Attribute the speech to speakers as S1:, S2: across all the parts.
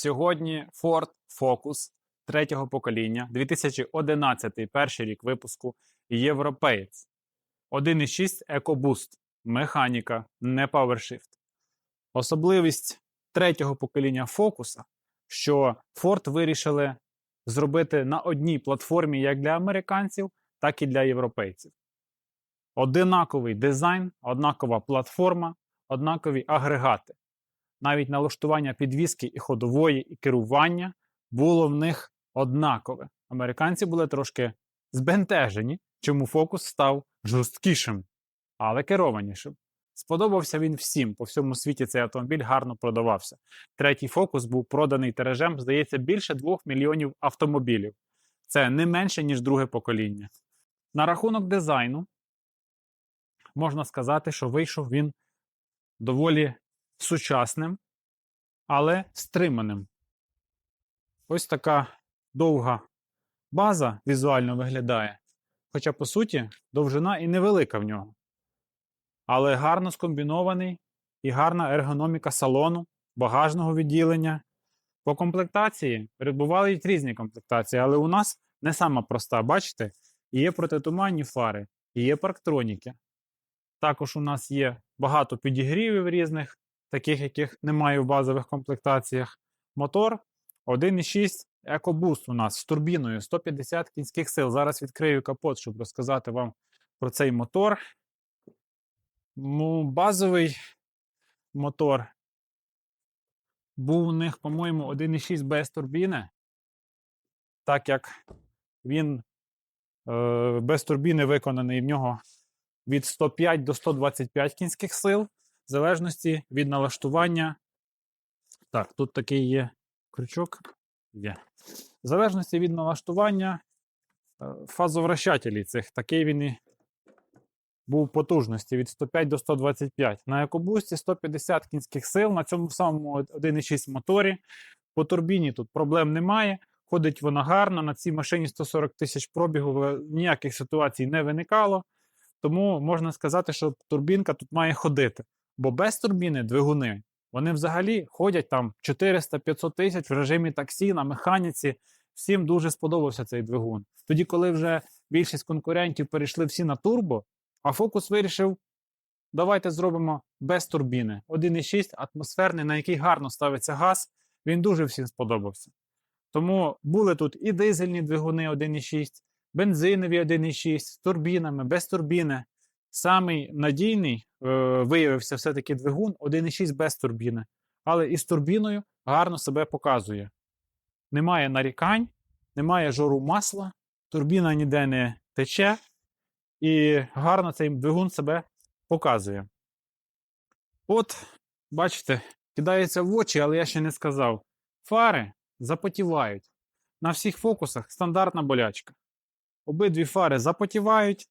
S1: Сьогодні Ford Focus третього покоління, 2011 перший рік випуску, європеєць. 1,6 EcoBoost, механіка, не PowerShift. Особливість третього покоління Focus, що Ford вирішили зробити на одній платформі як для американців, так і для європейців. Одинаковий дизайн, однакова платформа, однакові агрегати навіть налаштування підвіски і ходової, і керування було в них однакове. Американці були трошки збентежені, чому фокус став жорсткішим, але керованішим. Сподобався він всім. По всьому світі цей автомобіль гарно продавався. Третій фокус був проданий тиражем, здається, більше 2 мільйонів автомобілів. Це не менше, ніж друге покоління. На рахунок дизайну можна сказати, що вийшов він доволі сучасним, але стриманим. Ось така довга база візуально виглядає. Хоча, по суті, довжина і невелика в нього. Але гарно скомбінований і гарна ергономіка салону, багажного відділення. По комплектації перебувають різні комплектації, але у нас не сама проста, бачите? Є протитуманні фари, є парктроніки. Також у нас є багато підігрівів різних, таких, яких немає в базових комплектаціях. Мотор 1,6 EcoBoost у нас з турбіною 150 кінських сил. Зараз відкрию капот, щоб розказати вам про цей мотор. Ну, Базовий мотор був у них, по-моєму, 1,6 без турбіни. Так як він е, без турбіни виконаний в нього від 105 до 125 кінських сил, залежності від налаштування. Так, тут такий є крючок. Є. В залежності від налаштування е, фазовращателів цих, такий він і був потужності від 105 до 125. На екобусті 150 кінських сил, на цьому самому 1,6 моторі. По турбіні тут проблем немає. Ходить вона гарно. На цій машині 140 тисяч пробігу ніяких ситуацій не виникало. Тому можна сказати, що турбінка тут має ходити. Бо без турбіни двигуни вони взагалі ходять там 400-500 тисяч в режимі таксі на механіці. Всім дуже сподобався цей двигун. Тоді, коли вже більшість конкурентів перейшли всі на турбо, а фокус вирішив: давайте зробимо без турбіни. 1,6 атмосферний, на який гарно ставиться газ. Він дуже всім сподобався. Тому були тут і дизельні двигуни 1,6, бензинові 1,6 з турбінами, без турбіни. Самий надійний е, виявився все-таки двигун 1,6 без турбіни. Але із турбіною гарно себе показує. Немає нарікань, немає жору масла, турбіна ніде не тече, і гарно цей двигун себе показує. От, бачите, кидається в очі, але я ще не сказав. Фари запотівають. На всіх фокусах стандартна болячка. Обидві фари запотівають.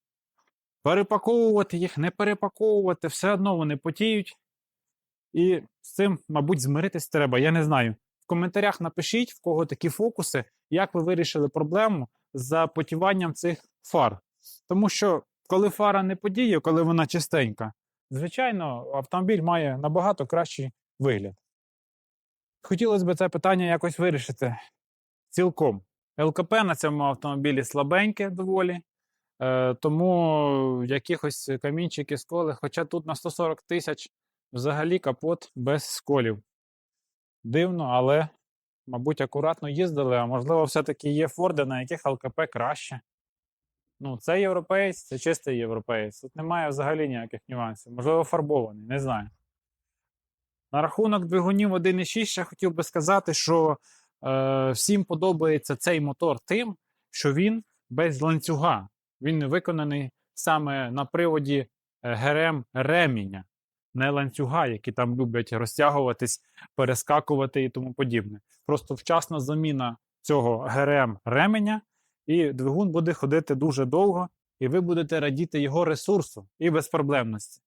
S1: Перепаковувати їх, не перепаковувати, все одно вони потіють. І з цим, мабуть, змиритись треба. Я не знаю. В коментарях напишіть, в кого такі фокуси, як ви вирішили проблему з запотіванням цих фар. Тому що, коли фара не подіє, коли вона чистенька, звичайно, автомобіль має набагато кращий вигляд. Хотілося б це питання якось вирішити цілком. ЛКП на цьому автомобілі слабеньке доволі. Е, тому якихось камінчики, сколи, хоча тут на 140 тисяч взагалі капот без сколів. Дивно, але, мабуть, акуратно їздили, а можливо, все-таки є Форди, на яких ЛКП краще. Ну, це європеєць, це чистий європеєць. Тут немає взагалі ніяких нюансів. Можливо, фарбований, не знаю. На рахунок двигунів 1.6 ще хотів би сказати, що е, всім подобається цей мотор тим, що він без ланцюга. Він виконаний саме на приводі е, ГРМ реміння, не ланцюга, які там люблять розтягуватись, перескакувати і тому подібне. Просто вчасна заміна цього ГРМ ременя, і двигун буде ходити дуже довго, і ви будете радіти його ресурсу і безпроблемності.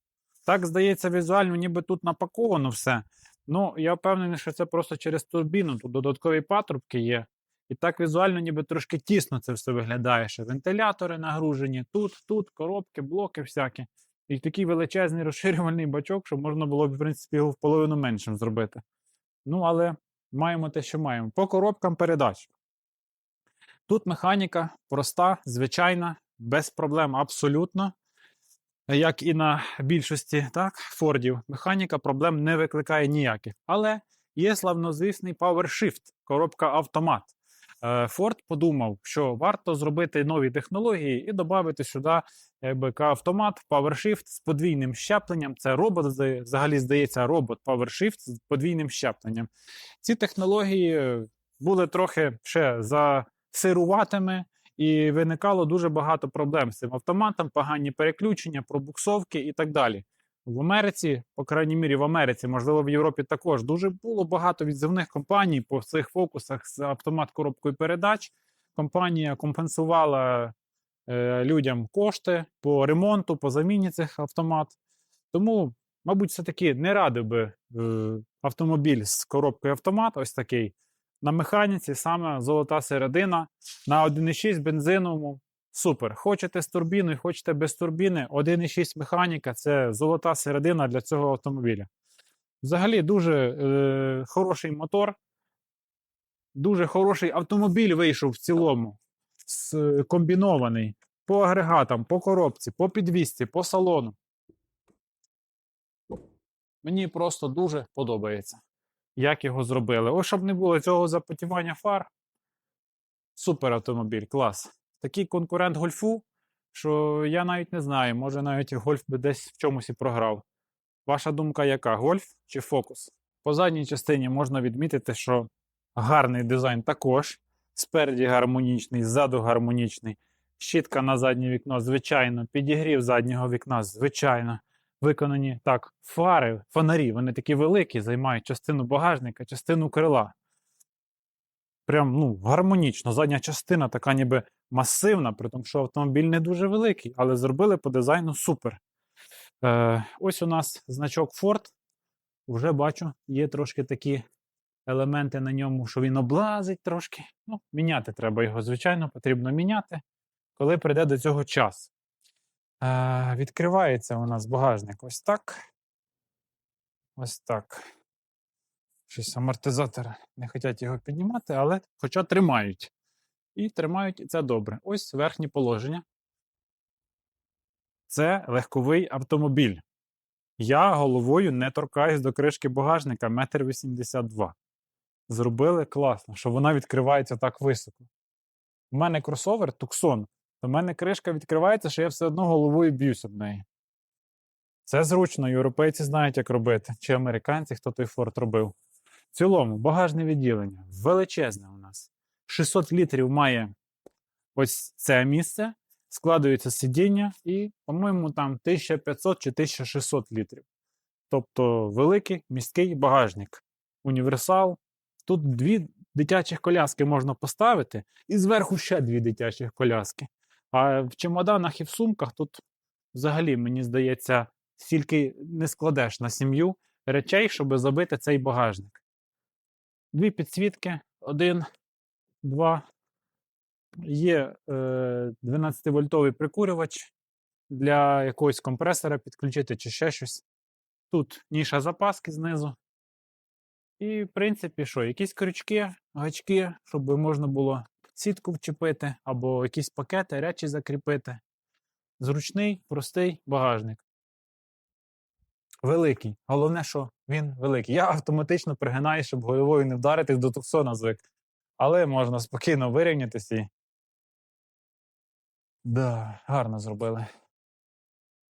S1: Так, здається, візуально, ніби тут напаковано все. Ну, я впевнений, що це просто через турбіну, тут додаткові патрубки є. І так візуально, ніби трошки тісно це все виглядає. що Вентилятори нагружені, тут, тут, коробки, блоки всякі. І такий величезний розширювальний бачок, що можна було б, в принципі, його в половину меншим зробити. Ну, але маємо те, що маємо. По коробкам передач. Тут механіка проста, звичайна, без проблем абсолютно. Як і на більшості так, Фордів, механіка проблем не викликає ніяких. Але є славнозвісний PowerShift, коробка автомат. Е, Форд подумав, що варто зробити нові технології і додати сюди якби, автомат PowerShift з подвійним щепленням. Це робот, взагалі здається, робот PowerShift з подвійним щепленням. Ці технології е, були трохи ще засируватими, і виникало дуже багато проблем з цим автоматом, погані переключення, пробуксовки і так далі. В Америці, по крайній мірі, в Америці, можливо, в Європі також дуже було багато відзивних компаній по цих фокусах з автомат коробкою передач. Компанія компенсувала е, людям кошти по ремонту, по заміні цих автомат. Тому, мабуть, все-таки не радив би е, автомобіль з коробкою автомат, ось такий. На механіці саме золота середина на 1,6 бензиновому. Супер. Хочете з турбіною, хочете без турбіни. 1,6 механіка це золота середина для цього автомобіля. Взагалі дуже е, хороший мотор. Дуже хороший автомобіль вийшов в цілому. С, е, комбінований по агрегатам, по коробці, по підвісці, по салону. Мені просто дуже подобається, як його зробили. Ось щоб не було цього запотівання фар. Супер автомобіль, клас. Такий конкурент гольфу, що я навіть не знаю, може навіть гольф би десь в чомусь і програв. Ваша думка яка? Гольф чи фокус? По задній частині можна відмітити, що гарний дизайн також. Спереді гармонічний, ззаду гармонічний. Щітка на заднє вікно, звичайно, підігрів заднього вікна, звичайно. Виконані так, фари, фонарі, вони такі великі, займають частину багажника, частину крила. Прям ну, гармонічно. Задня частина така ніби масивна, при тому, що автомобіль не дуже великий, але зробили по дизайну супер. Е, ось у нас значок Ford. Вже бачу, є трошки такі елементи на ньому, що він облазить трошки. Ну, міняти треба його, звичайно, потрібно міняти, коли прийде до цього час. Е, відкривається у нас багажник ось так. Ось так. Щось амортизатори не хочуть його піднімати, але хоча тримають. І тримають, і це добре. Ось верхнє положення. Це легковий автомобіль. Я головою не торкаюсь до кришки багажника 1,82 м. Зробили класно, що вона відкривається так високо. У мене кросовер Tucson, то в мене кришка відкривається, що я все одно головою б'юсь об неї. Це зручно, європейці знають, як робити, чи американці, хто той форт робив. В цілому, багажне відділення величезне у нас. 600 літрів має ось це місце, складується сидіння, і, по-моєму, там 1500 чи 1600 літрів. Тобто великий міський багажник. Універсал. Тут дві дитячих коляски можна поставити, і зверху ще дві дитячих коляски. А в чемоданах і в сумках тут взагалі, мені здається, стільки не складеш на сім'ю речей, щоб забити цей багажник. Дві підсвітки, один, два. Є е, 12-вольтовий прикурювач для якогось компресора підключити чи ще щось. Тут ніша запаски знизу. І, в принципі, що, якісь крючки, гачки, щоб можна було сітку вчепити, або якісь пакети, речі закріпити. Зручний, простий багажник. Великий. Головне, що він великий. Я автоматично пригинаю, щоб головою не вдаритись до туксона звик. Але можна спокійно вирівнятися і. Да, гарно зробили.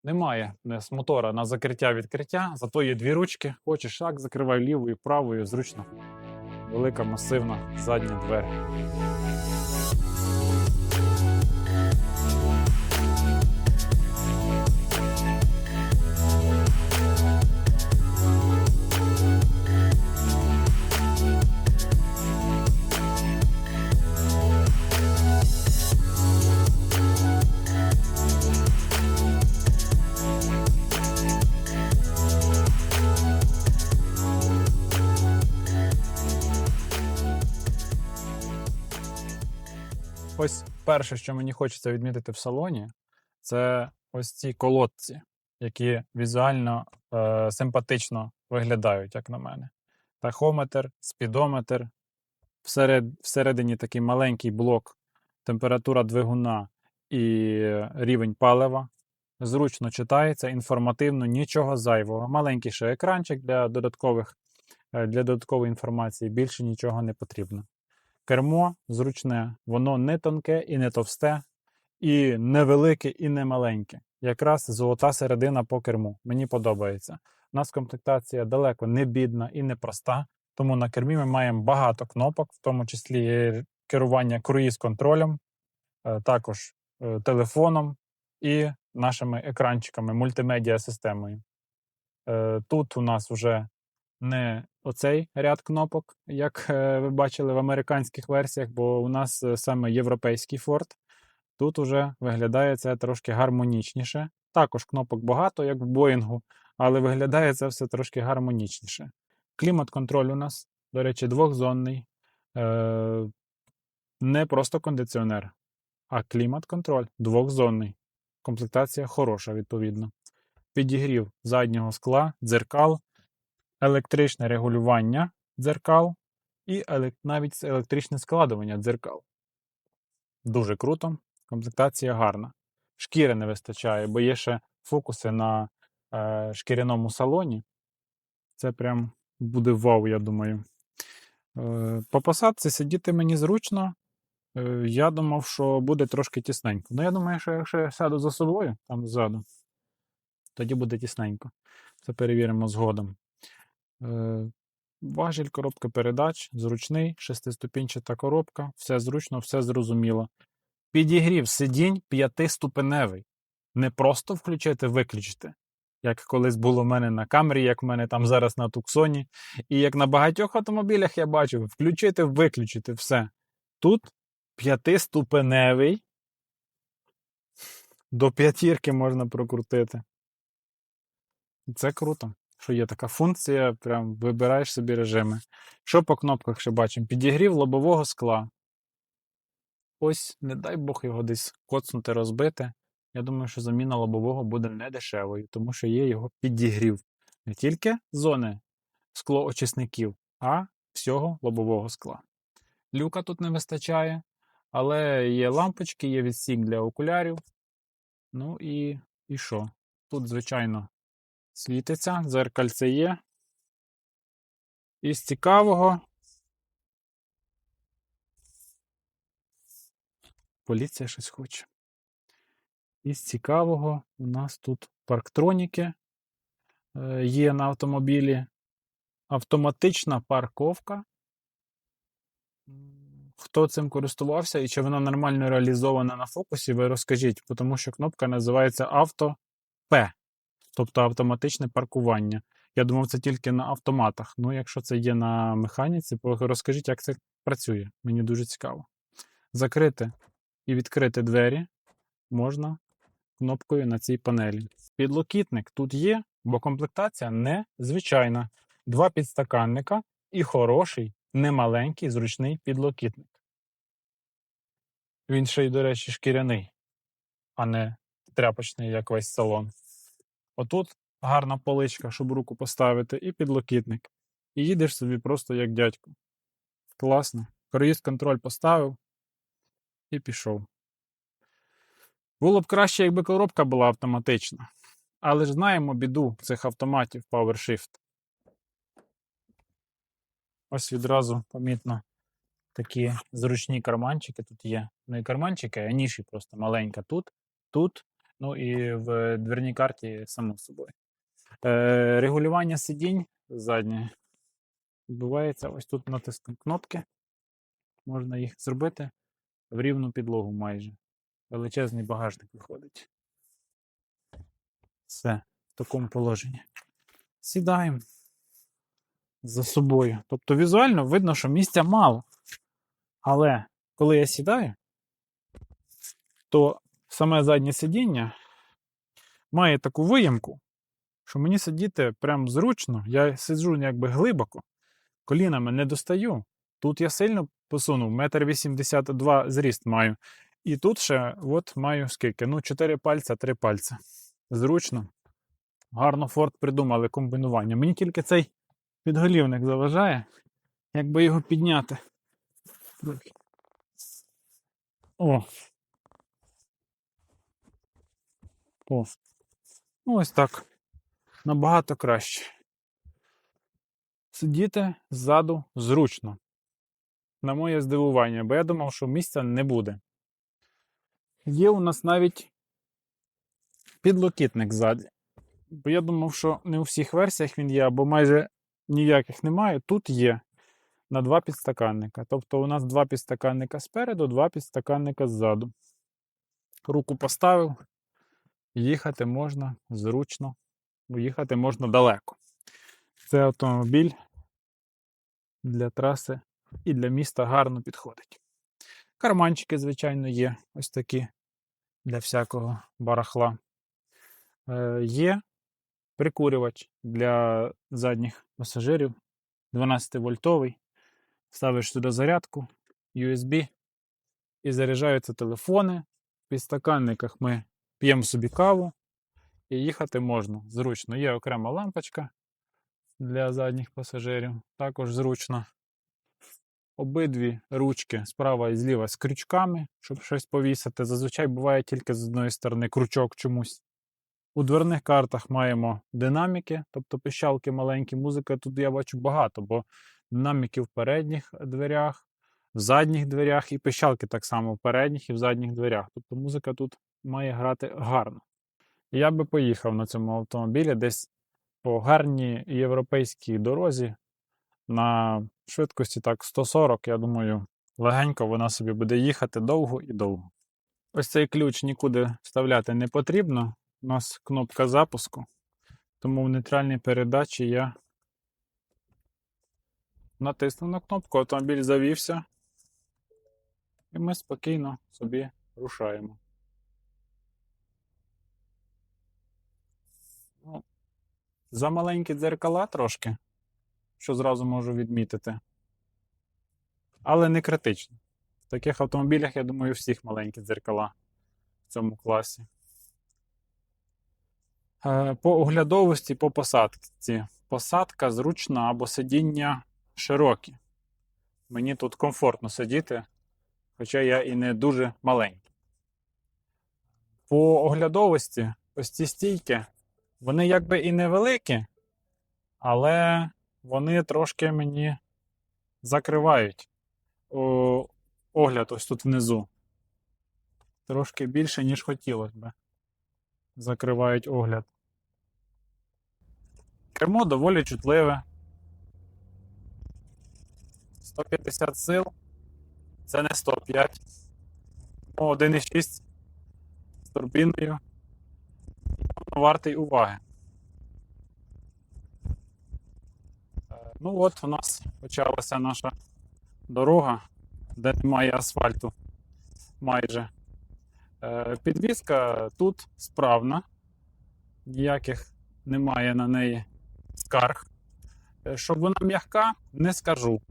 S1: Немає нас мотора на закриття-відкриття, зато є дві ручки. Хочеш так, закривай лівою, правою, зручно. Велика масивна задня двері. Перше, що мені хочеться відмітити в салоні, це ось ці колодці, які візуально е, симпатично виглядають, як на мене. тахометр, спідометр. Всеред, всередині такий маленький блок, температура двигуна і рівень палива. Зручно читається, інформативно, нічого зайвого. Маленький ще екранчик для, додаткових, е, для додаткової інформації, більше нічого не потрібно. Кермо зручне, воно не тонке і не товсте, і не велике, і не маленьке. Якраз золота середина по керму. Мені подобається. У нас комплектація далеко не бідна і не проста, тому на кермі ми маємо багато кнопок, в тому числі керування круїз-контролем, е, також е, телефоном і нашими екранчиками, мультимедіа-системою. Е, Тут у нас вже не оцей ряд кнопок, як е, ви бачили в американських версіях, бо у нас е, саме європейський Ford. Тут уже виглядає це трошки гармонічніше. Також кнопок багато, як в Боїнгу, але виглядає це все трошки гармонічніше. Клімат-контроль у нас, до речі, двохзонний. Е, не просто кондиціонер, а клімат-контроль двохзонний. Комплектація хороша, відповідно. Підігрів заднього скла, дзеркал, електричне регулювання дзеркал і навіть електричне складування дзеркал. Дуже круто. Комплектація гарна. Шкіри не вистачає, бо є ще фокуси на е, шкіряному салоні. Це прям буде вау, я думаю. Е, по посадці сидіти мені зручно. Е, я думав, що буде трошки тісненько. Ну, я думаю, що якщо я сяду за собою, там ззаду, тоді буде тісненько. Це перевіримо згодом. Е, важіль, коробка передач, зручний, шестиступінчата коробка, все зручно, все зрозуміло. Підігрів сидінь п'ятиступеневий. Не просто включити, виключити, як колись було в мене на камері, як в мене там зараз на Туксоні. І як на багатьох автомобілях я бачив, включити, виключити, все. Тут п'ятиступеневий. До п'ятірки можна прокрутити. Це круто, що є така функція, прям вибираєш собі режими. Що по кнопках ще бачимо? Підігрів лобового скла. Ось, не дай Бог його десь коцнути, розбити. Я думаю, що заміна лобового буде не дешевою, тому що є його підігрів. Не тільки зони склоочисників, а всього лобового скла. Люка тут не вистачає, але є лампочки, є відсік для окулярів. Ну і, і що? Тут, звичайно, світиться, дзеркальце є. Із цікавого. Поліція щось хоче. Із цікавого у нас тут парктроніки е, є на автомобілі. Автоматична парковка. Хто цим користувався і чи вона нормально реалізована на фокусі, ви розкажіть, тому що кнопка називається Авто П, тобто автоматичне паркування. Я думав, це тільки на автоматах. Ну, якщо це є на механіці, розкажіть, як це працює. Мені дуже цікаво. Закрити і відкрити двері можна кнопкою на цій панелі. Підлокітник тут є, бо комплектація не звичайна. Два підстаканника і хороший, немаленький, зручний підлокітник. Він ще й, до речі, шкіряний, а не тряпочний, як весь салон. Отут гарна поличка, щоб руку поставити, і підлокітник. І їдеш собі просто як дядько. Класно. Круїз контроль поставив і пішов. Було б краще, якби коробка була автоматична. Але ж знаємо біду цих автоматів PowerShift. Ось відразу помітно такі зручні карманчики тут є. Не карманчики, а ніші просто маленька тут, тут, ну і в дверній карті, само собою. Е, регулювання сидінь заднє відбувається ось тут натиском кнопки. Можна їх зробити в рівну підлогу майже. Величезний багажник виходить. Все, в такому положенні. Сідаємо за собою. Тобто візуально видно, що місця мало. Але коли я сідаю, то саме заднє сидіння має таку виямку, що мені сидіти прям зручно. Я сиджу якби глибоко, колінами не достаю. Тут я сильно посунув, метр вісімдесят два зріст маю. І тут ще от маю скільки? Ну, 4 пальця, 3 пальця. Зручно. Гарно Форд придумали комбінування. Мені тільки цей Підголівник заважає. Якби його підняти. О. О. Ну, ось так. Набагато краще. Сидіти ззаду зручно. На моє здивування, бо я думав, що місця не буде. Є у нас навіть підлокітник ззаді. Бо я думав, що не у всіх версіях він є, або майже ніяких немає. Тут є на два підстаканника. Тобто у нас два підстаканника спереду, два підстаканника ззаду. Руку поставив, їхати можна зручно, бо їхати можна далеко. Це автомобіль для траси і для міста гарно підходить. Карманчики, звичайно, є ось такі для всякого барахла. Е, є прикурювач для задніх пасажирів 12-вольтовий. Ставиш сюди зарядку, USB і заряджаються телефони. В підстаканниках ми п'ємо собі каву і їхати можна. Зручно. Є окрема лампочка для задніх пасажирів. Також зручно. Обидві ручки справа і зліва з крючками, щоб щось повісити. Зазвичай буває тільки з одної сторони крючок чомусь. У дверних картах маємо динаміки, тобто пищалки маленькі. Музика тут я бачу багато, бо динаміки в передніх дверях, в задніх дверях і пищалки так само в передніх і в задніх дверях. Тобто музика тут має грати гарно. Я би поїхав на цьому автомобілі десь по гарній європейській дорозі на швидкості так 140, я думаю, легенько вона собі буде їхати довго і довго. Ось цей ключ нікуди вставляти не потрібно. У нас кнопка запуску, тому в нейтральній передачі я натиснув на кнопку, автомобіль завівся, і ми спокійно собі рушаємо. Ну, за маленькі дзеркала трошки, що зразу можу відмітити. Але не критично. В таких автомобілях, я думаю, всіх маленькі дзеркала в цьому класі. Е, По оглядовості, по посадці. Посадка зручна або сидіння широкі. Мені тут комфортно сидіти, хоча я і не дуже маленький. По оглядовості, ось ці стійки, вони якби і невеликі, але вони трошки мені закривають огляд ось тут внизу. Трошки більше, ніж хотілося би закривають огляд. Кермо доволі чутливе. 150 сил. Це не 105. Ну, 1,6 з турбіною. Вартий уваги. Е, Ну от у нас почалася наша дорога, де немає асфальту майже. Е, Підвізка тут справна, ніяких немає на неї скарг. Е, Щоб вона м'яка, не скажу.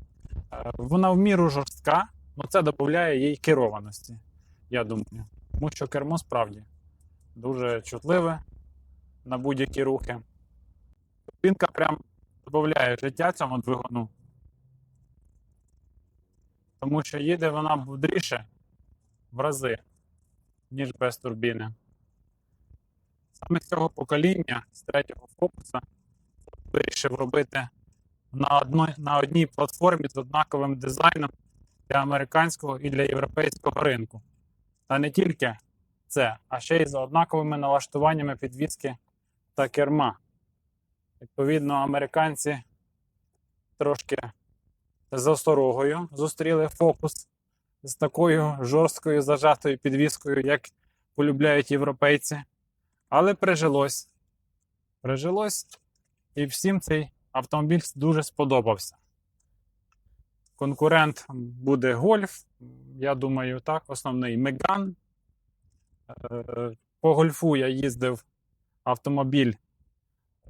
S1: Вона в міру жорстка, але це додає їй керованості, я думаю. Тому що кермо справді дуже чутливе на будь-які рухи. Турбінка прям додає життя цьому двигуну. Тому що їде вона бодріше в рази ніж без турбіни. Саме з цього покоління, з третього фокуса, вирішив робити на, одно, на одній платформі з однаковим дизайном для американського і для європейського ринку. Та не тільки це, а ще й за однаковими налаштуваннями підвіски та керма. Відповідно, американці трошки з осторогою зустріли фокус з такою жорсткою зажатою підвіскою, як полюбляють європейці. Але прижилось. Прижилось, і всім цей автомобіль дуже сподобався. Конкурент буде Гольф, я думаю, так, основний Меган. Е, По гольфу я їздив автомобіль,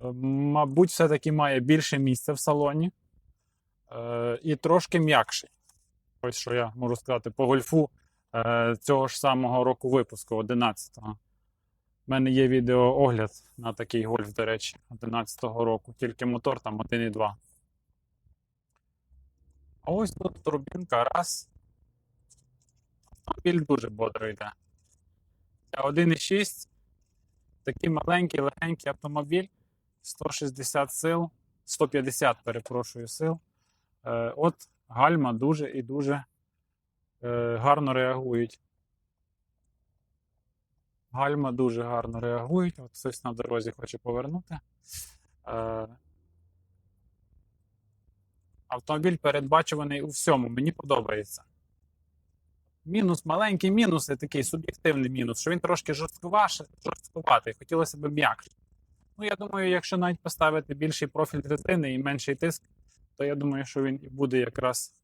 S1: е, мабуть, все-таки має більше місця в салоні е, і трошки м'якший. Ось що я можу сказати по гольфу цього ж самого року випуску, 11-го. У мене є відеоогляд на такий гольф, до речі, 11-го року. Тільки мотор там 1,2. А ось тут турбінка раз. Автомобіль дуже бодро йде. Це 1,6. Такий маленький, легенький автомобіль. 160 сил, 150, перепрошую, сил. Е, от гальма дуже і дуже е, гарно реагують. Гальма дуже гарно реагують. От хтось на дорозі хоче повернути. Е, автомобіль передбачуваний у всьому. Мені подобається. Мінус, маленький мінус, це такий суб'єктивний мінус, що він трошки жорсткуватий. Хотілося б м'якше. Ну, я думаю, якщо навіть поставити більший профіль резини і менший тиск, то я думаю, що він і буде якраз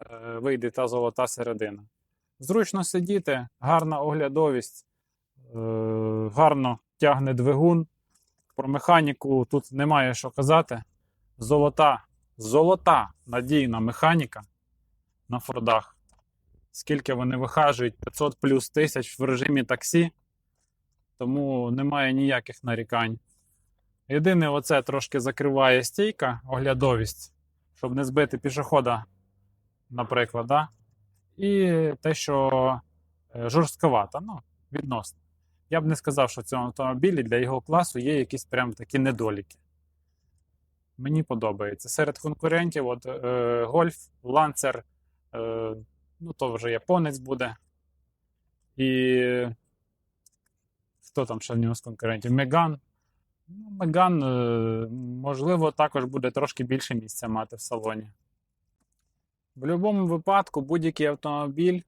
S1: е, вийде та золота середина. Зручно сидіти, гарна оглядовість, е, гарно тягне двигун. Про механіку тут немає що казати. Золота, золота надійна механіка на Фордах. Скільки вони вихажують 500 плюс тисяч в режимі таксі, тому немає ніяких нарікань. Єдине, оце трошки закриває стійка, оглядовість, щоб не збити пішохода, наприклад. Да? І те, що е, жорстковата, ну, відносно. Я б не сказав, що в цьому автомобілі для його класу є якісь прям такі недоліки. Мені подобається. Серед конкурентів, от е, Гольф, Ланцер, е, ну то вже японець буде. І хто там ще в нього з конкурентів? Меган. Ну, Меган, е, можливо, також буде трошки більше місця мати в салоні. В будь-якому випадку будь-який автомобіль е,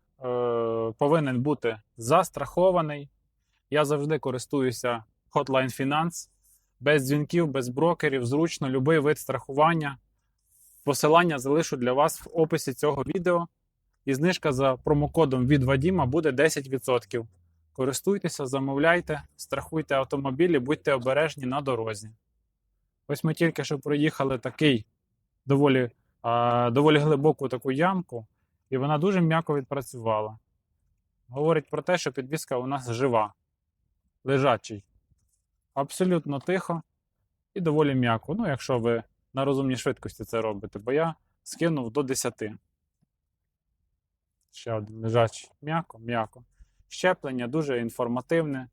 S1: повинен бути застрахований. Я завжди користуюся Hotline Finance. Без дзвінків, без брокерів, зручно, будь-який вид страхування. Посилання залишу для вас в описі цього відео. І знижка за промокодом від Вадіма буде 10%. Користуйтеся, замовляйте, страхуйте автомобілі, будьте обережні на дорозі. Ось ми тільки що проїхали такий доволі, а, доволі глибоку таку ямку, і вона дуже м'яко відпрацювала. Говорить про те, що підвіска у нас жива, лежачий. Абсолютно тихо і доволі м'яко. Ну, якщо ви на розумній швидкості це робите, бо я скинув до 10. Ще один лежачий. М'яко, м'яко. Щеплення дуже інформативне.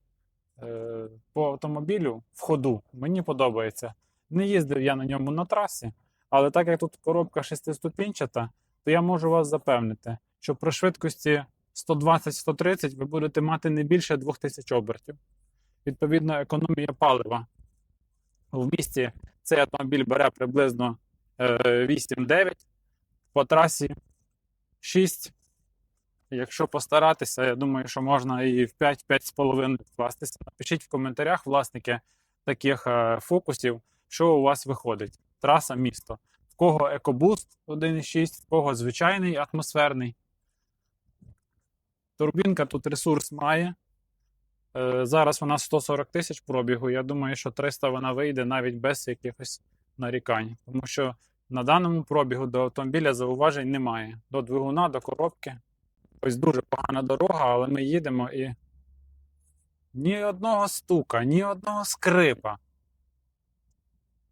S1: Е, По автомобілю в ходу мені подобається. Не їздив я на ньому на трасі, але так як тут коробка шестиступінчата, то я можу вас запевнити, що при швидкості 120-130 ви будете мати не більше 2000 обертів. Відповідно, економія палива. В місті цей автомобіль бере приблизно е, 8-9, по трасі 6. Якщо постаратися, я думаю, що можна і в 5-5,5 вкластися. Напишіть в коментарях, власники таких е, фокусів, що у вас виходить. Траса місто. В кого екобуст 1,6, в кого звичайний атмосферний. Турбінка тут ресурс має. Е, Зараз вона 140 тисяч пробігу. Я думаю, що 300 вона вийде навіть без якихось нарікань. Тому що на даному пробігу до автомобіля зауважень немає. До двигуна, до коробки. Ось дуже погана дорога, але ми їдемо і ні одного стука, ні одного скрипа.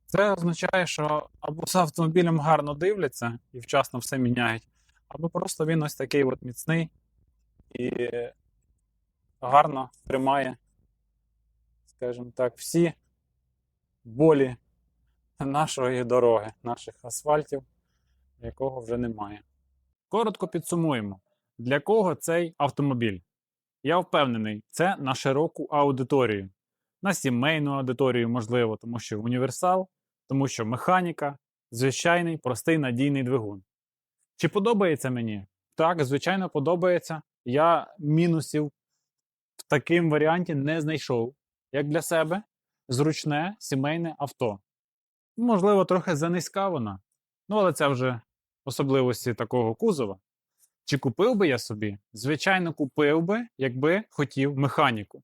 S1: Це означає, що або з автомобілем гарно дивляться і вчасно все міняють, або просто він ось такий от міцний і гарно тримає, скажімо так, всі болі нашої дороги, наших асфальтів, якого вже немає. Коротко підсумуємо. Для кого цей автомобіль? Я впевнений, це на широку аудиторію, на сімейну аудиторію, можливо, тому що універсал, тому що механіка, звичайний, простий надійний двигун. Чи подобається мені? Так, звичайно, подобається. Я мінусів в такому варіанті не знайшов. Як для себе, зручне сімейне авто. Можливо, трохи занизька вона, ну але це вже особливості такого кузова. Чи купив би я собі? Звичайно, купив би, якби хотів механіку.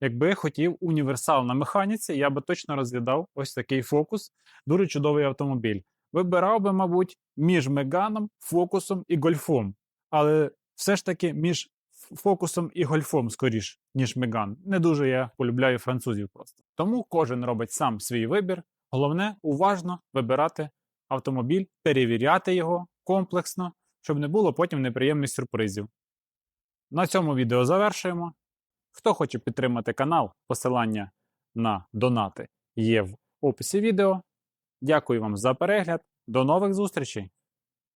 S1: Якби хотів універсал на механіці, я би точно розглядав ось такий фокус. Дуже чудовий автомобіль. Вибирав би, мабуть, між Меганом, фокусом і гольфом. Але все ж таки між фокусом і гольфом скоріш, ніж Меган. Не дуже я полюбляю французів просто. Тому кожен робить сам свій вибір. Головне уважно вибирати автомобіль, перевіряти його комплексно, щоб не було потім неприємних сюрпризів. На цьому відео завершуємо. Хто хоче підтримати канал, посилання на донати є в описі відео. Дякую вам за перегляд. До нових зустрічей!